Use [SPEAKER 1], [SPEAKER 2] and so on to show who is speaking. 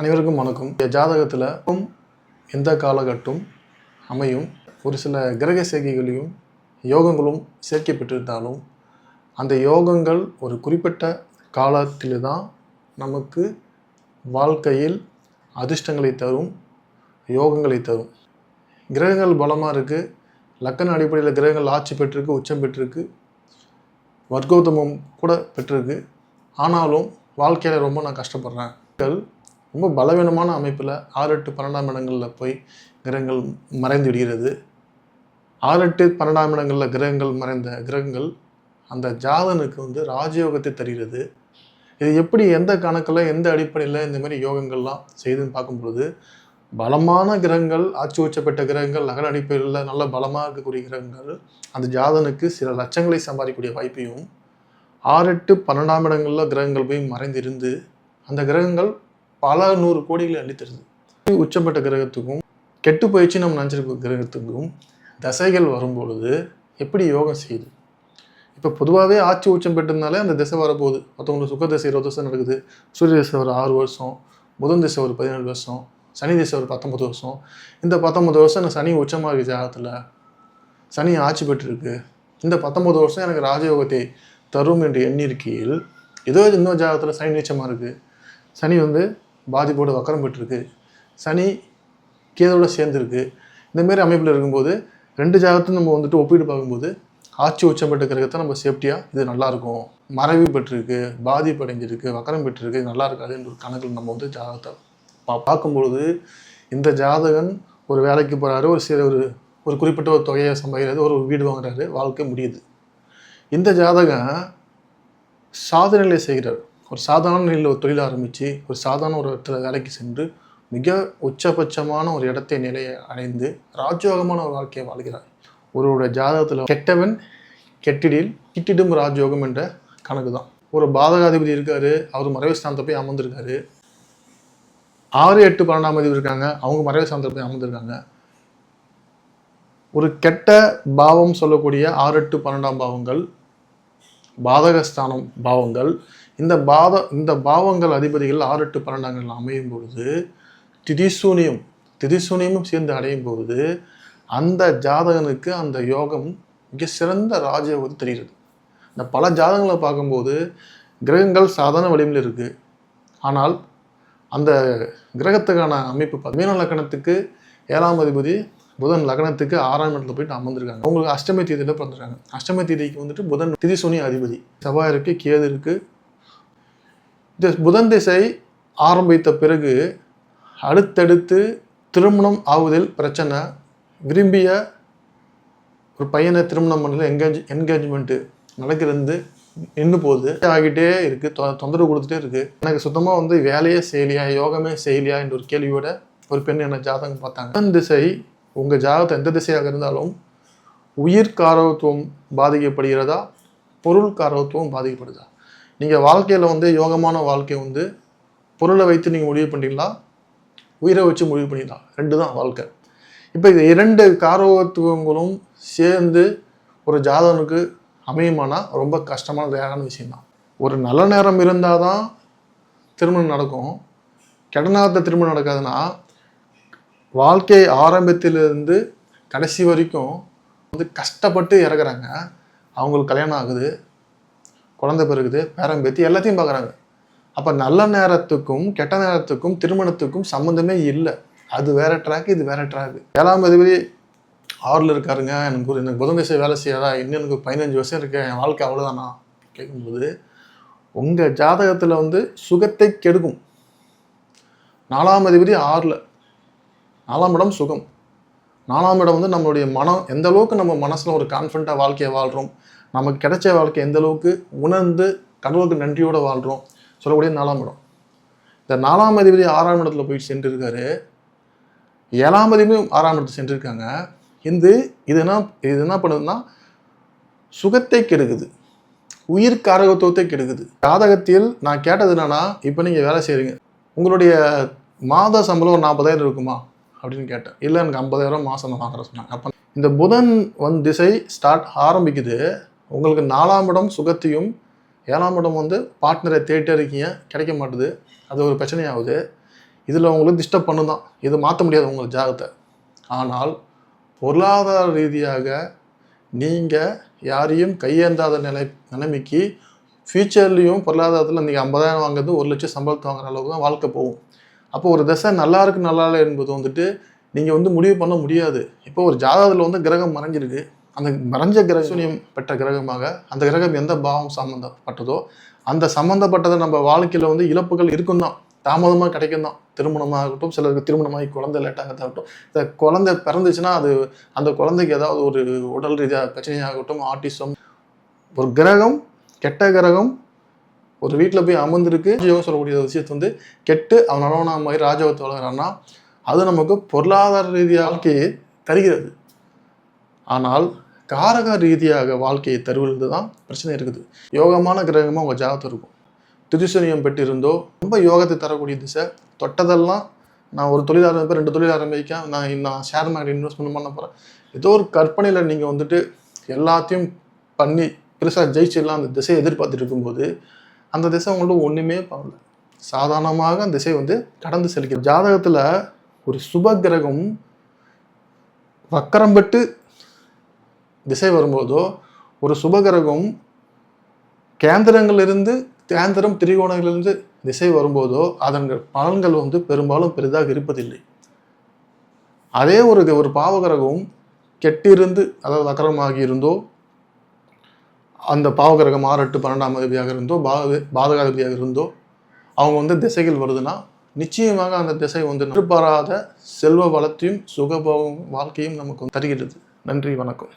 [SPEAKER 1] அனைவருக்கும் வணக்கம். ஜாதகத்தில் எந்த காலகட்டம் அமையும். ஒரு சில கிரக சேர்க்கைகளையும் யோகங்களும் சேர்க்கை பெற்றிருந்தாலும் அந்த யோகங்கள் ஒரு குறிப்பிட்ட காலத்தில் தான் நமக்கு வாழ்க்கையில் அதிர்ஷ்டங்களை தரும் யோகங்களை தரும். கிரகங்கள் பலமாக இருக்குது லக்கண அடிப்படையில் கிரகங்கள் ஆட்சி பெற்றிருக்கு உச்சம் பெற்றிருக்கு. வர்க்கோத்தமம் கூட பெற்றிருக்கு. ஆனாலும் வாழ்க்கையில் ரொம்ப நான் கஷ்டப்படுறேன். ரொம்ப பலவீனமான அமைப்பில் ஆறு எட்டு பன்னெண்டாம் இடங்களில் போய் கிரகங்கள் மறைந்து விடுகிறது. ஆறு எட்டு பன்னெண்டாம் இடங்களில் கிரகங்கள் மறைந்த கிரகங்கள் அந்த ஜாதனுக்கு வந்து ராஜயோகத்தை தருகிறது. இது எப்படி எந்த கணக்கில் எந்த அடிப்படையில் இந்த மாதிரி யோகங்கள்லாம் செய்துன்னு பார்க்கும்பொழுது பலமான கிரகங்கள் ஆட்சி உச்சப்பட்ட கிரகங்கள் நகர அடிப்படையில் நல்ல பலமாக இருக்கக்கூடிய கிரகங்கள் அந்த ஜாதனுக்கு சில லட்சங்களை சம்பாதிக்கக்கூடிய வாய்ப்பையும் ஆறு எட்டு பன்னெண்டாம் இடங்களில் கிரகங்கள் போய் மறைந்திருந்து அந்த கிரகங்கள் பல நூறு கோடிகளை அளித்தருது உச்சப்பட்ட கிரகத்துக்கும் கெட்டு போயிடுச்சு நம்ம நினச்சிருக்க கிரகத்துக்கும் தசைகள் வரும்பொழுது எப்படி யோகம் செய்யுது? இப்போ பொதுவாகவே ஆட்சி உச்சம் பெற்றிருந்தாலே அந்த திசை வரப்போகுது. மற்றவங்களுக்கு சுக திசை இருபது வருஷம் நடக்குது. சூரிய திசை ஒரு ஆறு வருஷம் புதன் திசை ஒரு பதினேழு வருஷம் சனி திசை ஒரு பத்தொன்பது வருஷம். இந்த பத்தொன்பது வருஷம் எனக்கு சனி உச்சமாக இருக்குது ஜாகத்தில் சனி ஆட்சி பெற்றிருக்கு. இந்த பத்தொன்பது வருஷம் எனக்கு ராஜயோகத்தை தரும் என்று எண்ணிருக்கையில் ஏதோ இன்னொரு ஜாகத்தில் சனி நீச்சமாக இருக்குது சனி வந்து பாதிப்போடு வக்கரம் பெற்றிருக்கு. சனி கேதோட சேர்ந்துருக்கு. இந்தமாரி அமைப்பில் இருக்கும்போது ரெண்டு ஜாகத்தையும் நம்ம வந்துட்டு ஒப்பிட்டு பார்க்கும்போது ஆட்சி உச்சப்பட்ட கிரகத்தை நம்ம சேஃப்டியாக இது நல்லாயிருக்கும். மறைவு பெற்றிருக்கு பாதிப்பு அடைஞ்சிருக்கு வக்கரம் பெற்றிருக்கு இது நல்லா இருக்காதுன்ற ஒரு கணக்கில் நம்ம வந்து ஜாதகத்தை பா பார்க்கும்பொழுது இந்த ஜாதகன் ஒரு வேலைக்கு போகிறாரு ஒரு சில ஒரு ஒரு குறிப்பிட்ட ஒரு தொகையை சம்பாதிக்கிறது ஒரு வீடு வாங்குறாரு வாழ்க்கை முடியுது. இந்த ஜாதகம் சாதனைகளை செய்கிறார். ஒரு சாதாரண நிலையில் ஒரு தொழில் ஆரம்பித்து ஒரு சாதாரண ஒரு இடத்துல வேலைக்கு சென்று மிக உச்சபட்சமான ஒரு இடத்தை நிலையை அடைந்து ராஜயோகமான ஒரு வாழ்க்கையை வாழ்கிறார். ஒருவருடைய ஜாதகத்தில் கெட்டவன் கெட்டிடில் கிட்டிடும் ராஜயோகம் என்ற கணக்கு தான் ஒரு பாதகாதிபதி இருக்கார் அவர் மறைவு ஸ்தானத்தை போய் அமர்ந்திருக்காரு. ஆறு எட்டு பன்னெண்டாம் அதிபதி இருக்காங்க அவங்க மறைவு ஸ்தானத்தில் போய் அமர்ந்திருக்காங்க. ஒரு கெட்ட பாவம் சொல்லக்கூடிய ஆறு எட்டு பன்னெண்டாம் பாவங்கள் பாதகஸ்தானம் பாவங்கள் இந்த பாத இந்த பாவங்கள் அதிபதிகள் ஆறு எட்டு பன்னெண்டாங்கள் அமையும் பொழுது திதிசூனியம் திதிசூனியமும் சேர்ந்து அடையும் பொழுது அந்த ஜாதகனுக்கு அந்த யோகம் மிக சிறந்த ராஜயோகத்தை தெரிகிறது. இந்த பல ஜாதகங்களை பார்க்கும்போது கிரகங்கள் சாதாரண வலிமையில் இருக்குது ஆனால் அந்த கிரகத்துக்கான அமைப்பு பா- லக்கணத்துக்கு ஏழாம் அதிபதி புதன் லக்னத்துக்கு ஆறாம் இடத்துல போயிட்டு அமர்ந்திருக்காங்க. அவங்களுக்கு அஷ்டமி தேதியில் பிறந்திருக்காங்க. அஷ்டமி தேதிக்கு வந்துட்டு புதன் திதிசூனி அதிபதி. செவ்வாய் இருக்குது கேது இருக்கு புதன் திசை ஆரம்பித்த பிறகு அடுத்தடுத்து திருமணம் ஆவதில் பிரச்சனை. விரும்பிய ஒரு பையனை திருமணம் பண்ணல என்கேஜ் என்கேஜ்மெண்ட்டு நடக்கிறது நின்று போகுது. ஆகிட்டே இருக்குது தொ தொந்தரவு கொடுத்துட்டே இருக்குது எனக்கு சுத்தமாக வந்து வேலையே செய்யலையா யோகமே செய்யலையா என்ற ஒரு கேள்வியோட ஒரு பெண் என்ன ஜாதகம் பார்த்தாங்க. புதன் திசை உங்கள் ஜாதகத்தை எந்த திசையாக இருந்தாலும் உயிர் காரவத்துவம் பாதிக்கப்படுகிறதா பொருள் காரவத்துவம் பாதிக்கப்படுதா? நீங்கள் வாழ்க்கையில் வந்து யோகமான வாழ்க்கை வந்து பொருளை வைத்து நீங்கள் முடிவு பண்ணிக்கலாம் உயிரை வச்சு முடிவு பண்ணிடலாம். ரெண்டு தான் வாழ்க்கை. இப்போ இது இரண்டு காரகத்துவங்களும் சேர்ந்து ஒரு ஜாதகனுக்கு அமையுமானா ரொம்ப கஷ்டமான வேறான விஷயம்தான். ஒரு நல்ல நேரம் இருந்தால் தான் திருமணம் நடக்கும். கெட்ட திருமணம் நடக்காதுன்னா வாழ்க்கை ஆரம்பத்திலிருந்து கடைசி வரைக்கும் வந்து கஷ்டப்பட்டு இறக்குறாங்க. அவங்களுக்கு கல்யாணம் ஆகுது. குழந்தை பிறகுது பேரம் பேத்தி எல்லாத்தையும் பார்க்குறாங்க. அப்போ நல்ல நேரத்துக்கும் கெட்ட நேரத்துக்கும் திருமணத்துக்கும் சம்மந்தமே இல்லை. அது வேற ட்ராக் இது வேற ட்ராக் ஏழாம் அதிபதி ஆறில் இருக்காருங்க. எனக்கு ஒரு எனக்கு புதன் திசை வேலை செய்யாதா? இன்னும் எனக்கு பதினஞ்சு வருஷம் இருக்கு. என் வாழ்க்கை அவ்வளோதானா கேட்கும்போது உங்கள் ஜாதகத்தில் வந்து சுகத்தை கெடுக்கும். நாலாம் அதிபதி ஆறில். நாலாம் இடம் சுகம். நாலாம் இடம் வந்து நம்மளுடைய மனம் எந்த அளவுக்கு நம்ம மனசில் ஒரு கான்ஃபிடண்ட்டாக வாழ்க்கையை வாழ்கிறோம் நமக்கு கிடைச்ச வாழ்க்கை எந்த அளவுக்கு உணர்ந்து கடவுளுக்கு நன்றியோடு வாழ்கிறோம் சொல்லக்கூடிய நாலாம் இடம். இந்த நாலாம் அதிபதி ஆறாம் இடத்துல போய் சென்றிருக்காரு. ஏழாம் அதிபதியும் ஆறாம் இடத்துல சென்றிருக்காங்க. இது இது என்ன இது என்ன பண்ணுதுன்னா சுகத்தை கெடுக்குது. உயிர் காரகத்துவத்தை கெடுக்குது. ஜாதகத்தில் நான் கேட்டது என்னன்னா இப்போ நீங்கள் வேலை செய்கிறீங்க உங்களுடைய மாத சம்பளம் ஒரு நாற்பதாயிரம் இருக்குமா? அப்படின்னு கேட்டேன். இல்லை எனக்கு ஐம்பதாயிரம் மாதம் நான் வாங்குறேன் சொன்னாங்க. அப்போ இந்த புதன் வந்து திசை ஸ்டார்ட் ஆரம்பிக்குது. உங்களுக்கு நாலாம் இடம் சுகத்தையும் ஏழாம் இடம் வந்து பார்ட்னரை தேடிட்டே இருக்கீங்க கிடைக்க மாட்டுது. அது ஒரு பிரச்சனையாகுது. இதில் உங்களுக்கு டிஸ்டர்ப் பண்ணு தான் இது மாற்ற முடியாது உங்கள் ஜாகத்தை ஆனால் பொருளாதார ரீதியாக நீங்கள் யாரையும் கையேந்தாத நிலை நிலைமைக்கு ஃப்யூச்சர்லேயும் பொருளாதாரத்தில் நீங்கள் ஐம்பதாயிரம் வாங்குறது ஒரு லட்சம் சம்பளத்தை வாங்குற அளவுக்கு தான் வாழ்க்கை போகும். அப்போ ஒரு தசை நல்லா இருக்கு நல்லா இல்லை என்பது வந்துட்டு நீங்கள் வந்து முடிவு பண்ண முடியாது. இப்போ ஒரு ஜாதகத்தில் வந்து கிரகம் மறைஞ்சிருக்கு. அந்த மறைஞ்ச கிரகசூன்யம் பெற்ற கிரகமாக அந்த கிரகம் எந்த பாவம் சம்மந்தப்பட்டதோ அந்த சம்மந்தப்பட்டதை நம்ம வாழ்க்கையில் வந்து இழப்புகள் இருக்கும் தான் தாமதமாக கிடைக்கும் தான் திருமணமாகட்டும் சிலருக்கு திருமணமாகி குழந்தை லேட்டாகட்டும் இந்த குழந்தை பிறந்துச்சுன்னா அது அந்த குழந்தைக்கு ஏதாவது ஒரு உடல் ரீதியாக பிரச்சனையாகட்டும் ஆட்டிசம் ஒரு கிரகம் கெட்ட கிரகம் ஒரு வீட்டில் போய் அமர்ந்திருக்கு. யோகம் சொல்லக்கூடிய விஷயத்தை வந்து கெட்டு அவன் அளவனா மாதிரி ராஜயோகத்தை வளர்கிறான்னா அது நமக்கு பொருளாதார ரீதியாக வாழ்க்கையை தருகிறது. ஆனால் காரக ரீதியாக வாழ்க்கையை தருவது தான் பிரச்சனை இருக்குது. யோகமான கிரகமாக உங்கள் ஜாதகத்தில் இருக்கும். திரிசூனியம் பெற்றிருந்தோ ரொம்ப யோகத்தை தரக்கூடிய திசை தொட்டதெல்லாம் நான் ஒரு தொழில் ஆரம்பிப்பேன் ரெண்டு தொழில் ஆரம்பிக்க நான் நான் ஷேர் மார்க்கெட் இன்வெஸ்ட்மெண்ட் பண்ண போகிறேன் ஏதோ ஒரு கற்பனையில் நீங்கள் வந்துட்டு எல்லாத்தையும் பண்ணி பெருசாக ஜெயிச்சிடலாம் அந்த திசையை எதிர்பார்த்துட்டு இருக்கும்போது அந்த திசை உங்கள்ட்ட ஒன்றுமே பண்ணல. சாதாரணமாக அந்த திசை வந்து கடந்து செலுக்கிறது ஜாதகத்தில் ஒரு சுப கிரகம் வக்கரம் பெற்று திசை வரும்போதோ ஒரு சுபகிரகம் கேந்திரங்களிலிருந்து கேந்திரம் திரிகோணங்களிலிருந்து திசை வரும்போதோ அதன் பலன்கள் வந்து பெரும்பாலும் பெரிதாக இருப்பதில்லை. அதே ஒரு ஒரு பாவகிரகம் கெட்டிருந்து அதாவது அக்கரமாகி இருந்தோ அந்த பாவகிரகம் ஆறட்டு பன்னெண்டாம் அதிபதியாக இருந்தோ பாத பாதகாதிபதியாக இருந்தோ அவங்க வந்து திசைகள் வருதுன்னா நிச்சயமாக அந்த திசை வந்து எதிர்பாராத செல்வ வளத்தையும் சுகபோகம் வாழ்க்கையும் நமக்கு தருகிறது. நன்றி வணக்கம்.